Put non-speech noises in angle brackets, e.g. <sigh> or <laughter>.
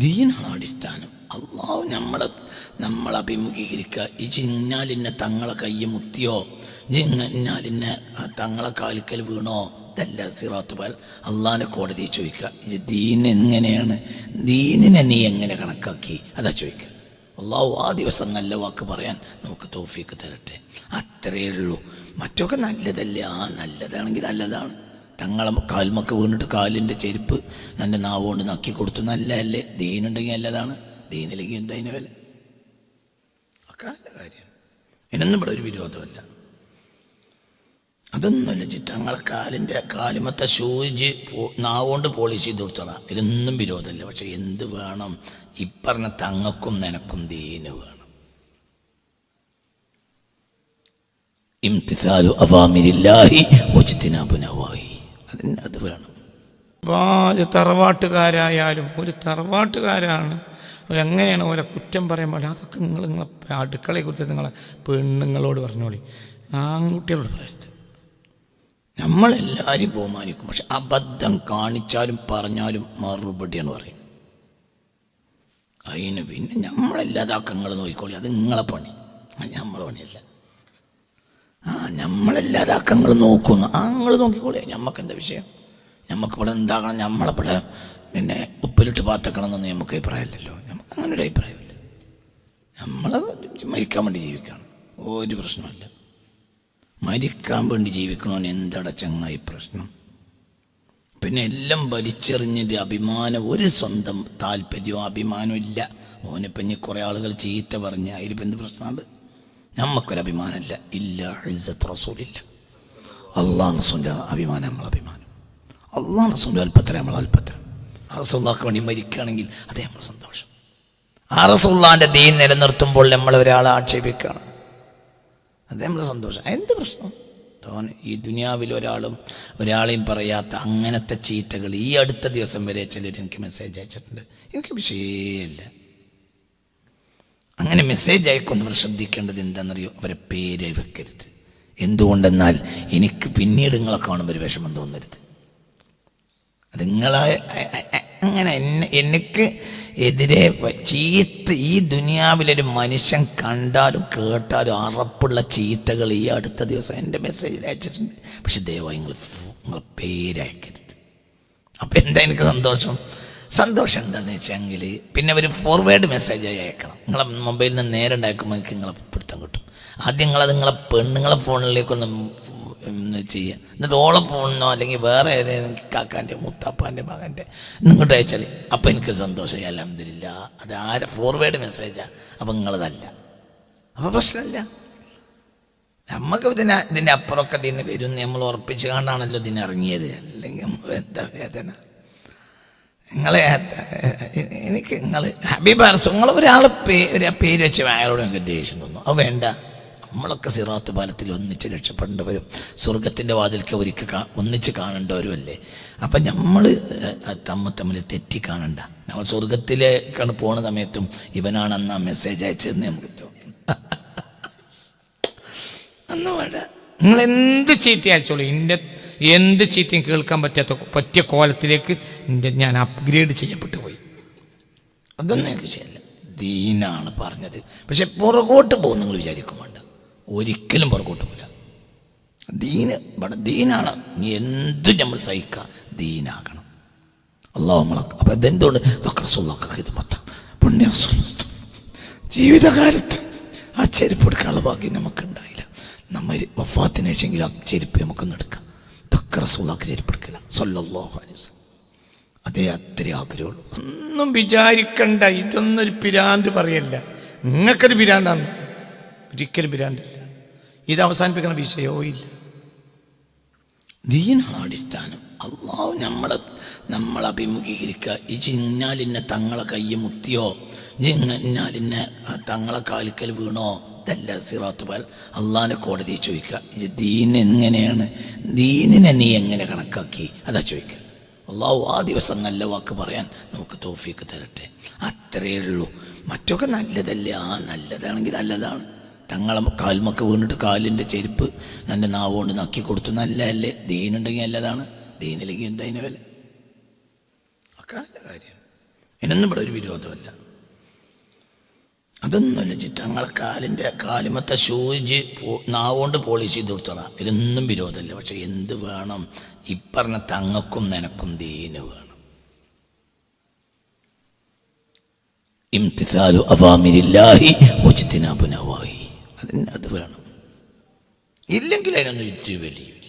ദീനാണ് അടിസ്ഥാനം അള്ളാഹു നമ്മളെ നമ്മൾ അഭിമുഖീകരിക്കുക. ഈ ചിന്നാലിന്നെ തങ്ങളെ കയ്യെ മുത്തിയോ? ജിന്നാലിന്നെ തങ്ങളെ കാലിക്കൽ വീണോ? ഇതല്ല സിറാത്ത് പാൽ. അള്ളാഹിനെ കോടതി ചോദിക്കുക. ഈ ദീൻ എങ്ങനെയാണ്? ദീനിനെ നീ എങ്ങനെ കണക്കാക്കി? അതാ ചോദിക്കുക. അള്ളാഹു ആ ദിവസം നല്ല വാക്ക് പറയാൻ നമുക്ക് തോഫിയൊക്കെ തരട്ടെ. അത്രയേ ഉള്ളൂ. മറ്റൊക്കെ നല്ലതല്ലേ? ആ നല്ലതാണെങ്കിൽ നല്ലതാണ്. തങ്ങളെ കാൽമൊക്കെ വീണിട്ട് കാലിന്റെ ചെരുപ്പ് എന്റെ നാവ് കൊണ്ട് നക്കി കൊടുത്തു. നല്ലതല്ലേ? ദീനുണ്ടെങ്കിൽ നല്ലതാണ്. ദീനില്ലെങ്കിൽ എന്തതിന് വില? ഒക്കെ നല്ല കാര്യം. ഇതിനൊന്നും ഇവിടെ ഒരു വിരോധമല്ല അതൊന്നുമല്ല ചി തങ്ങളെ കാലിന്റെ ഷൂജ് സൂചി നാവുകൊണ്ട് പോളിഷ് ചെയ്ത് കൊടുത്തോളാം ഇതൊന്നും വിരോധമല്ല. പക്ഷെ എന്ത് വേണം? ഇപ്പറഞ്ഞ തങ്ങൾക്കും നിനക്കും ദീന് വേണം. ഇംതിസാലു അവാമിരില്ലാഹി ഒജിത്തിനാബു നവാഹി. അതിന് അത് വേണം. ഒരു തറവാട്ടുകാരായാലും ഒരു തറവാട്ടുകാരാണ്. എങ്ങനെയാണ് ഓരോ കുറ്റം പറയുമ്പോൾ അതൊക്കെ നിങ്ങൾ നിങ്ങളെ അടുക്കളയെ കുറിച്ച് നിങ്ങളെ പെണ്ണുങ്ങളോട് പറഞ്ഞോളി. ആൺകുട്ടികളോട് പറയരുത്. നമ്മളെല്ലാവരും ബഹുമാനിക്കും. പക്ഷെ അബദ്ധം കാണിച്ചാലും പറഞ്ഞാലും മറുപടിയാണ് പറയും അതിന് പിന്നെ നമ്മളെല്ലാതാക്കങ്ങൾ നോക്കിക്കോളി. അത് നിങ്ങളെ പണി. അത് നമ്മളെ പണിയല്ല. ആ നമ്മളെല്ലാതാക്കങ്ങൾ നോക്കുന്നു. ആ നിങ്ങൾ നോക്കിക്കോളേ. ഞമ്മക്ക് എന്താ വിഷയം? നമുക്ക് ഇവിടെ എന്താകണം? നമ്മളിവിടെ പിന്നെ ഉപ്പിലിട്ട് പാത്തക്കണം എന്നൊന്നും നമുക്ക് അഭിപ്രായമില്ലല്ലോ. നമുക്ക് അങ്ങനെ ഒരു അഭിപ്രായമില്ല. നമ്മൾ മരിക്കാൻ വേണ്ടി ജീവിക്കുകയാണ് ഒരു പ്രശ്നമല്ല മരിക്കാൻ വേണ്ടി ജീവിക്കണമെന്ന് എന്തട ചങ്ങായി പ്രശ്നം? പിന്നെ എല്ലാം വലിച്ചെറിഞ്ഞിട്ട് അഭിമാനം ഒരു സ്വന്തം താല്പര്യവും അഭിമാനവും ഇല്ല. ഓനിപ്പം ഇനി കുറേ ആളുകൾ ചീത്ത പറഞ്ഞ് അതിലിപ്പോൾ എന്ത് പ്രശ്നമുണ്ട്? നമുക്കൊരു അഭിമാനമില്ല ഇല്ല ഇസ്സത്ത് റസൂലില്ല. അള്ളാഹ് റസൂലിന്റെ അഭിമാനം നമ്മൾ അഭിമാനം അള്ളാഹ് റസൂലിന്റെ അല്പത്തരം നമ്മൾ അല്പത്തരം ആ റസൂല്ലാക്ക് വേണ്ടി മരിക്കുകയാണെങ്കിൽ അതേ നമ്മൾ സന്തോഷം. ആ റസൂള്ളാന്റെ ദീൻ നിലനിർത്തുമ്പോൾ നമ്മൾ ഒരാളെ ആക്ഷേപിക്കുകയാണ്. അതേ നമ്മൾ സന്തോഷം. എന്ത് പ്രശ്നം? തോൻ ഈ ദുനിയാവിൽ ഒരാളും ഒരാളെയും പറയാത്ത അങ്ങനത്തെ ചീത്തകൾ ഈ അടുത്ത ദിവസം വരെ ചിലർ എനിക്ക് മെസ്സേജ് അയച്ചിട്ടുണ്ട്. എനിക്ക് വിഷയമില്ല. അങ്ങനെ മെസ്സേജ് അയക്കുന്നവർ ശ്രദ്ധിക്കേണ്ടത് എന്താണെന്നറിയോ? അവരെ പേര് വെക്കരുത്. എന്തുകൊണ്ടെന്നാൽ എനിക്ക് പിന്നീട് നിങ്ങളെ കാണുമ്പോൾ ഒരു വിഷമം തോന്നരുത്. അത് നിങ്ങളെ അങ്ങനെ എന്നെ എനിക്ക് എതിരെ ചീത്ത ഈ ദുനിയാവിലൊരു മനുഷ്യൻ കണ്ടാലും കേട്ടാലും അറപ്പുള്ള ചീത്തകൾ ഈ അടുത്ത ദിവസം എന്റെ മെസ്സേജ് അയച്ചിട്ടുണ്ട്. പക്ഷെ ദയവായി നിങ്ങൾ നിങ്ങളെ പേരയക്കരുത് അപ്പം എന്താ എനിക്ക് സന്തോഷം? സന്തോഷം എന്താണെന്ന് വെച്ചെങ്കിൽ പിന്നെ ഒരു ഫോർവേഡ് മെസ്സേജ് അയക്കണം. നിങ്ങളെ മൊബൈലിൽ നിന്ന് നേരെ ഉണ്ടാക്കുമ്പോൾ നിങ്ങളെ പിടുത്തം കിട്ടും. ആദ്യം നിങ്ങളത് നിങ്ങളെ പെണ്ണുങ്ങളെ ഫോണിലേക്കൊന്ന് ചെയ്യുക എന്നിട്ട് ഓളെ ഫോണിനോ അല്ലെങ്കിൽ വേറെ ഏതെങ്കിലും കാക്കാന്റെ മുത്താപ്പാന്റെ മകന്റെ നിങ്ങോട്ട് അയച്ചാൽ അപ്പം എനിക്കൊരു സന്തോഷം. അലഹമില്ല അത് ആരെ ഫോർവേഡ് മെസ്സേജാണ് അപ്പം നിങ്ങളതല്ല. അപ്പോൾ പ്രശ്നമില്ല നമുക്ക് ഇതിനെ ഇതിന്റെ അപ്പുറമൊക്കെ ഇതിന് വരും നമ്മൾ ഉറപ്പിച്ച് കണ്ടാണല്ലോ ഇതിനിറങ്ങിയത് അല്ലെങ്കിൽ എന്താ വേദന? നിങ്ങളെ എനിക്ക് നിങ്ങൾ ഹബീബാർസ് നിങ്ങൾ ഒരാൾ പേ ഒരു പേര് വെച്ച് അയാളോട് എനിക്ക് ദേഷ്യം തോന്നുന്നു അത് വേണ്ട. നമ്മളൊക്കെ സിറാത്ത് പാലത്തിൽ ഒന്നിച്ച് രക്ഷപ്പെടേണ്ടവരും സ്വർഗത്തിന്റെ വാതിൽക്ക് ഒരിക്കൽ കാ ഒന്നിച്ച് കാണേണ്ടവരും അല്ലേ അപ്പം നമ്മൾ തമ്മ തമ്മിൽ തെറ്റി കാണണ്ട. നമ്മൾ സ്വർഗത്തിലേക്കാണ് പോണ സമയത്തും ഇവനാണ് അന്ന് ആ മെസ്സേജ് അയച്ചതെന്ന് നമുക്ക് തോന്നുന്നു <laughs> അന്ന് വേണ്ട. നിങ്ങൾ എന്ത് ചീത്ത അയച്ചോളൂ? എന്റെ എന്ത് ചീത്തയും കേൾക്കാൻ പറ്റാത്ത പറ്റിയ കോലത്തിലേക്ക് എന്റെ ഞാൻ അപ്ഗ്രേഡ് ചെയ്യപ്പെട്ടു പോയി. അതൊന്നും വിഷയമല്ല. ദീനാണ് പറഞ്ഞത്. പക്ഷെ പുറകോട്ട് പോകും നിങ്ങൾ വിചാരിക്കും വേണ്ട. ഒരിക്കലും പുറകോട്ട് പോകില്ല ദീന് ഇവിടെ ദീനാണ്. നീ എന്തും നമ്മൾ സഹിക്കുക. ദീനാകണം. അള്ളാഹു നമ്മളൊക്കെ അപ്പം ഇതെന്തുകൊണ്ട്? ഇതൊക്കെ പുണ്യ ജീവിതകാലത്ത് ആ ചെരുപ്പ് എടുക്കാനുള്ള ഭാഗ്യം നമുക്ക് ഉണ്ടായില്ല നമ്മ വഫാത്തിന് ശേഷമെങ്കിലും ആ ചെരുപ്പ് നമുക്കൊന്ന് എടുക്കാം. ഇതൊക്കെ റസൂള്ളാക്ക് ചെരുപ്പ് എടുക്കില്ല സല്ലല്ലാഹു അലൈഹി വസല്ലം. അതേ അത്ര ആഗ്രഹമുള്ളൂ. ഒന്നും വിചാരിക്കണ്ട. ഇതൊന്നൊരു പിരാന്ത് പറയല്ല. നിങ്ങൾക്കൊരു പിരാന്താണ്. ഒരിക്കലും പിരാന്തല്ല. ഇത് അവസാനിപ്പിക്കുന്ന വിഷയവും ഇല്ല. ദീനാണ് അടിസ്ഥാനം അള്ളാഹു നമ്മളെ നമ്മൾ അഭിമുഖീകരിക്കുക. ഈ ചിന്നാലിന്നെ തങ്ങളെ കയ്യെ മുത്തിയോ? ചിങ്ങാലിന്നെ തങ്ങളെ കാലിക്കൽ വീണോ? ഇതല്ല സിറാത്ത് പാൽ. അള്ളാഹിനെ കോടതി ചോദിക്കുക ദീൻ എങ്ങനെയാണ്? ദീനിനെ നീ എങ്ങനെ കണക്കാക്കി? അതാ ചോദിക്കുക. അള്ളാഹു ആ ദിവസം നല്ല വാക്ക് പറയാൻ നമുക്ക് തോഫിക്ക് തരട്ടെ. അത്രയേ ഉള്ളൂ. മറ്റൊക്കെ നല്ലതല്ലേ? ആ നല്ലതാണെങ്കിൽ നല്ലതാണ്. തങ്ങളെ കാൽമൊക്കെ വീണിട്ട് കാലിന്റെ ചെരുപ്പ് എന്റെ നാവ് കൊണ്ട് നക്കി കൊടുത്തു നല്ലതല്ലേ? ദീനുണ്ടെങ്കിൽ നല്ലതാണ്. ദീനില്ലെങ്കിൽ എന്താ വില? ഒക്കെ നല്ല കാര്യം. ഇതിനൊന്നും ഇവിടെ ഒരു വിരോധമല്ല. അതൊന്നുമല്ല ചിറ്റ ഞങ്ങളെ കാലിന്റെ കാലിമത്തെ ഷൂജ് നാവുകൊണ്ട് പോളിഷ് ചെയ്ത് കൊടുത്തോളാം ഇതൊന്നും വിരോധമല്ല. പക്ഷെ എന്ത് വേണം? ഇപ്പറഞ്ഞ തങ്ങക്കും നിനക്കും ദീന് വേണം. ഇംതിസാലു അവാമിരില്ലാഹി ഉചിത്തിനാബുനവാഹി അതിന് അത് വേണം. ഇല്ലെങ്കിൽ അതിനൊന്നും വലിയ